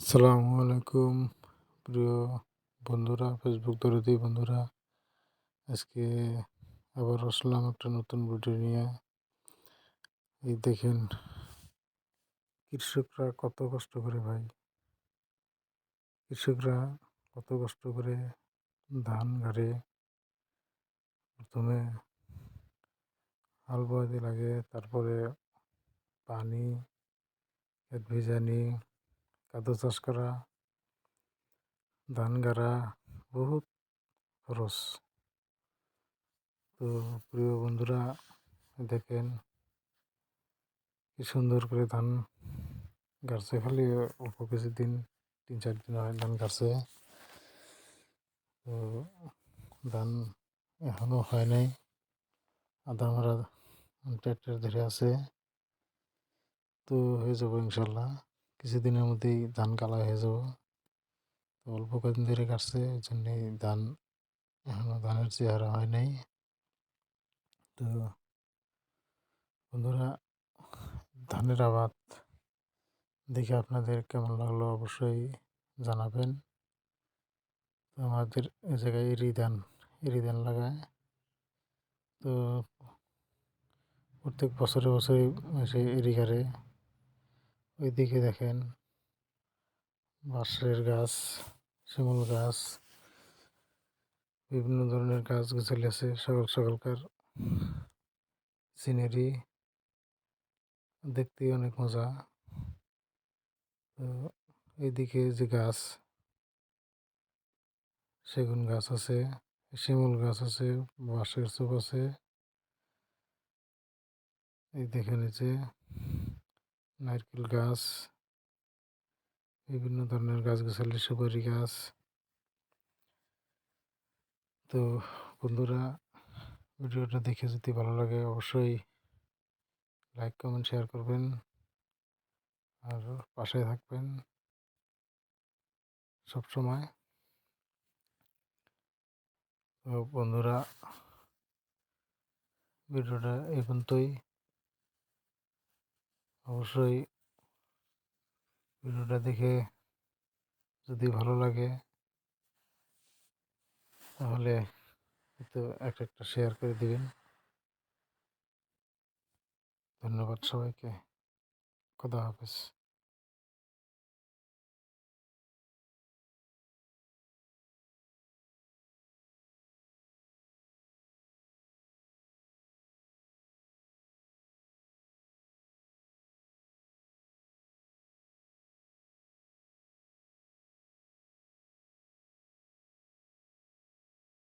আসসালামু আলাইকুম। প্রিয় বন্ধুরা ফেসবুক দরদি বন্ধুরা, আজকে আবার আসলাম একটা নতুন ভিডিও নিয়ে। এই দেখেন, কৃষকরা কত কষ্ট করে ভাই। কৃষকরা কত কষ্ট করে ধান ঘাড়ে প্রথমে হাল বোয়াতে লাগে, তারপরে পানি ভেজানি কাদু চাষ করা, ধান গাড়া, বহুত খরচ তো প্রিয় বন্ধুরা, দেখেন কি সুন্দর করে ধান গাড়ছে। খালি অল্প কিছু দিন তিন চার দিন হয় ধান গাড়ছে। তো ধান এখনও হয় নাই। আধা মারা ট্র্যাক্টর ধরে আছে। তো হয়ে যাব ইনশাল্লাহ। কিছুদিনের মধ্যেই ধান কালা হয়ে যাব। তো অল্প কদিন ধরে কাটছে ওই জন্যে ধান এখনও ধানের চেহারা হয় নাই। তো বন্ধুরা, ধানের আবাদ দেখে আপনাদের কেমন লাগল অবশ্যই জানাবেন। তো আমাদের এ জায়গায় এরি ধান এরি ধান লাগায়। তো প্রত্যেক বছরে বছরে এসে এরি গাড়ে ওইদিকে দেখেন বাঁশের গাছ, শিমুল গাছ, বিভিন্ন ধরনের গাছ গাছালি আছে সকাল সকালকার সিনারি। দেখতে অনেক মজা। তো এইদিকে যে গাছ, সেগুন গাছ আছে, শিমুল গাছ আছে, বাঁশের চোপ আছে। এই দেখে নিচে নারকেল গাছ, বিভিন্ন ধরনের গাছ গাছগাছালি, সুপারি গাছ। তো বন্ধুরা, ভিডিওটা দেখে যদি ভালো লাগে, অবশ্যই লাইক, কমেন্ট, শেয়ার করবেন। আর পাশে থাকবেন সবসময়। তো বন্ধুরা, ভিডিওটা এই পর্যন্তই। অবশ্যই ভিডিওটা দেখে যদি ভালো লাগে, তাহলে তো এক একটা শেয়ার করে দিবেন। ধন্যবাদ সবাইকে। খোদা হাফেজ।